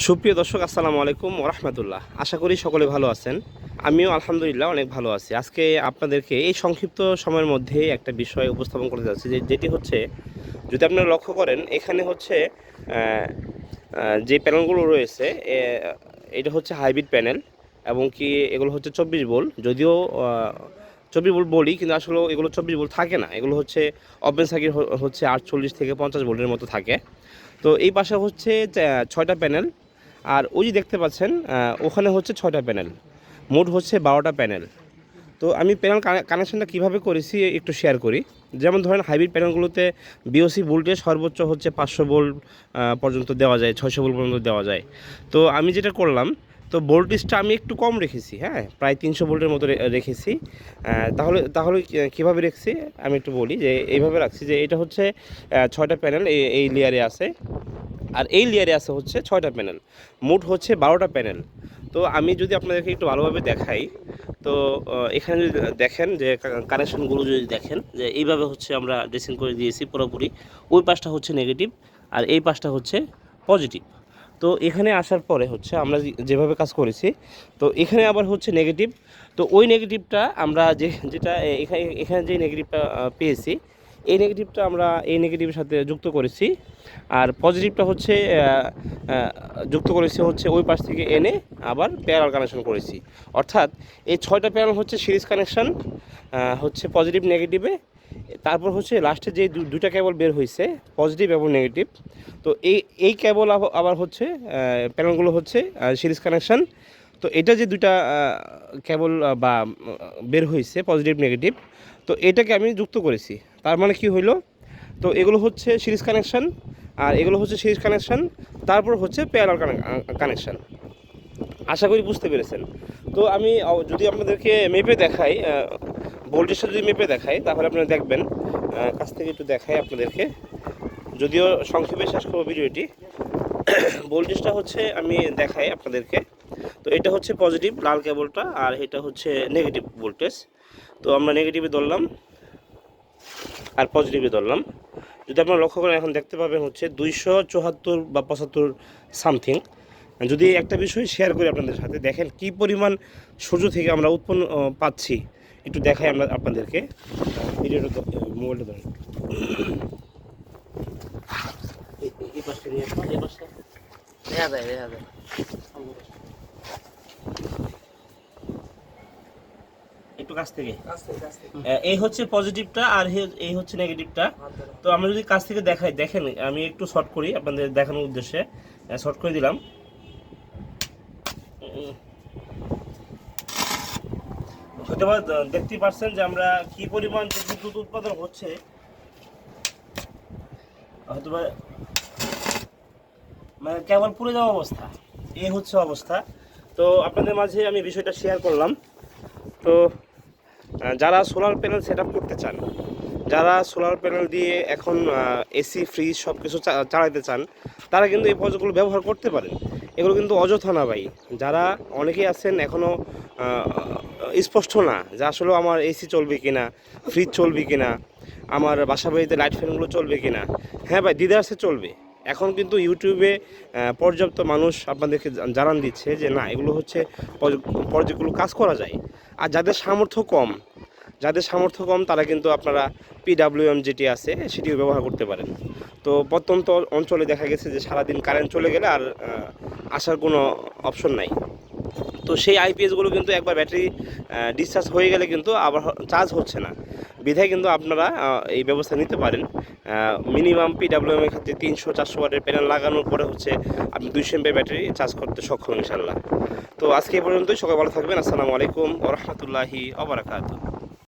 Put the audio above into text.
সুপ্রিয় দর্শক, আসসালামু আলাইকুম ওরহমতুল্লাহ আশা করি সকলে ভালো আছেন। আমিও আলহামদুলিল্লাহ অনেক ভালো আছি। আজকে আপনাদেরকে এই সংক্ষিপ্ত সময়ের মধ্যে একটা বিষয় উপস্থাপন করতে যাচ্ছি, যে যেটি হচ্ছে, যদি আপনারা লক্ষ্য করেন, এখানে হচ্ছে যে প্যানেলগুলো রয়েছে এটা হচ্ছে হাইব্রিড প্যানেল এবং কি এগুলো হচ্ছে চব্বিশ বোল। যদিও চব্বিশ বোল বলি, কিন্তু আসলে এগুলো চব্বিশ বোল থাকে না। এগুলো হচ্ছে ওপেন সার্কিট হচ্ছে আটচল্লিশ থেকে পঞ্চাশ ভোল্টের মতো থাকে। তো এই পাশে হচ্ছে ছয়টা প্যানেল। আর ওই দেখতে পাচ্ছেন ওখানে হচ্ছে ছয়টা প্যানেল। মোট হচ্ছে বারোটা প্যানেল। তো আমি প্যানেল কানেকশনটা কীভাবে করেছি একটু শেয়ার করি। যেমন ধরেন হাইব্রিড প্যানেলগুলোতে বিওসি ভোল্টেজ সর্বোচ্চ হচ্ছে পাঁচশো ভোল্ট পর্যন্ত দেওয়া যায়, ছয়শো ভোল্ট পর্যন্ত দেওয়া যায়। তো আমি যেটা করলাম, তো ভোল্টেজটা আমি একটু কম রেখেছি হ্যাঁ প্রায় তিনশো ভোল্টের মতো রেখেছি। তাহলে তাহলে কীভাবে রেখেছি? আমি একটু বলি যে, এইভাবে রাখছি যে, এটা হচ্ছে ছয়টা প্যানেল এই লেয়ারে আছে। আর এই লেয়ারে আছে হচ্ছে ছয়টা প্যানেল মোট হচ্ছে বারোটা প্যানেল তো আমি যদি আপনাদেরকে একটু ভালোভাবে দেখাই, তো এখানে যদি দেখেন যে কানেকশনগুলো যদি দেখেন, যে এইভাবে হচ্ছে আমরা ড্রেসিং করে দিয়েছি পুরোপুরি, ওই পাশটা হচ্ছে নেগেটিভ আর এই পাশটা হচ্ছে পজিটিভ তো এখানে আসার পরে হচ্ছে আমরা যেভাবে কাজ করেছি, তো এখানে আবার হচ্ছে নেগেটিভ তো ওই নেগেটিভটা আমরা যে, যেটা এখানে এখানে যে নেগেটিভটা পেয়েছি এই নেগেটিভটা আমরা এই নেগেটিভের সাথে যুক্ত করেছি। আর পজিটিভটা হচ্ছে যুক্ত করেছি হচ্ছে ওই পাশ থেকে এনে আবার প্যারাল কানেকশন করেছি। অর্থাৎ এই ছয়টা প্যানেল হচ্ছে সিরিজ কানেকশন হচ্ছে পজিটিভ নেগেটিভে তারপর হচ্ছে লাস্টে যে দুটা কেবল বের হয়েছে পজিটিভ এবং নেগেটিভ তো এই এই কেবল আব- আবার হচ্ছে প্যানেলগুলো হচ্ছে সিরিজ কানেকশন তো এটা যে দুটা কেবল বা বের হয়েছে পজিটিভ নেগেটিভ তো এটাকে আমি যুক্ত করেছি। তার মানে কি হইল? তো এগুলো হচ্ছে সিরিজ কানেকশন, আর এগুলো হচ্ছে সিরিজ কানেকশান, তারপর হচ্ছে প্যারাল কানেকশান। আশা করি বুঝতে পেরেছেন। তো আমি যদি আপনাদেরকে মেপে দেখাই ভোল্টেজটা যদি মেপে দেখাই, তাহলে আপনারা দেখবেন কাছ থেকে একটু দেখাই আপনাদেরকে। যদিও সংক্ষেপে শেষ করব ভিডিওটি। ভোল্টেজটা হচ্ছে আমি দেখাই আপনাদেরকে। তো এটা হচ্ছে পজিটিভ লাল কেবলটা, আর এটা হচ্ছে নেগেটিভ ভোল্টেজ তো আমরা নেগেটিভে ধরলাম। আর পজিটিভে ধরলাম। যদি আপনারা লক্ষ্য করেন, এখন দেখতে পাবেন হচ্ছে দুইশো চুয়াত্তর বা পঁচাত্তর সামথিং। যদি একটা বিষয় শেয়ার করি আপনাদের সাথে, দেখেন কি পরিমাণ সূর্য থেকে আমরা উৎপন্ন পাচ্ছি। একটু দেখাই আমরা আপনাদেরকে। মোবাইলটা ধরেন। এই- পাশটা নিয়ে এই পাশটা। দেখা যায় দেখা যায় একটু কাছ থেকে। এই হচ্ছে পজিটিভটা আর এই হচ্ছে নেগেটিভটা তো আমরা যদি কাছ থেকে দেখাই দেখেন আমি একটু শর্ট করি আপনাদের দেখানোর উদ্দেশ্যে। শর্ট করে দিলাম। উম। হয়তো বা দেখতেই পারছেন যে আমরা কি পরিমাণ বিদ্যুৎ উৎপাদন হচ্ছে হয়তো মানে কেবল পুড়ে যাওয়া অবস্থা। এই হচ্ছে অবস্থা। তো আপনাদের মাঝে আমি বিষয়টা শেয়ার করলাম। তো যারা সোলার প্যানেল সেট করতে চান, যারা সোলার প্যানেল দিয়ে এখন এসি ফ্রিজ সব কিছু চালাতে চান, তারা কিন্তু এই প্রজেক্টগুলো ব্যবহার করতে পারেন। এগুলো কিন্তু অযথা না ভাই। যারা অনেকেই আছেন এখনও স্পষ্ট না যে আসলে আমার এসি চলবে কিনা ফ্রিজ চলবে কিনা, আমার বাসা বাড়িতে লাইট ফ্যানগুলো চলবে কিনা। হ্যাঁ ভাই দিদার্সে চলবে। এখন কিন্তু ইউটিউবে পর্যাপ্ত মানুষ আপনাদেরকে জানান দিচ্ছে যে না, এগুলো হচ্ছে পর্যায়গুলো কাজ করা যায়। আর যাদের সামর্থ্য কম, যাদের সামর্থ্য কম, তারা কিন্তু আপনারা পিডাব্লিউএম যেটি আছে, সেটিও ব্যবহার করতে পারেন। তো প্রত্যন্ত অঞ্চলে দেখা গেছে যে সারাদিন কারেন্ট চলে গেলে আর আসার কোনো অপশন নাই। তো সেই আইপিএসগুলো কিন্তু একবার ব্যাটারি ডিসচার্জ হয়ে গেলে কিন্তু আবার চার্জ হচ্ছে না। বিধায় কিন্তু আপনারা এই ব্যবস্থা নিতে পারেন। মিনিমাম পিডাব্লিউএম এর ক্ষেত্রে তিনশো, চারশো ওয়াটের প্যানেল লাগানোর পরে হচ্ছে আপনি দুইশো এমপি ব্যাটারি চার্জ করতে সক্ষম ইনশাল্লাহ তো আজকে এই পর্যন্তই সকাল ভালো থাকবেন। আসসালামু আলাইকুম ও রহমতুল্লাহি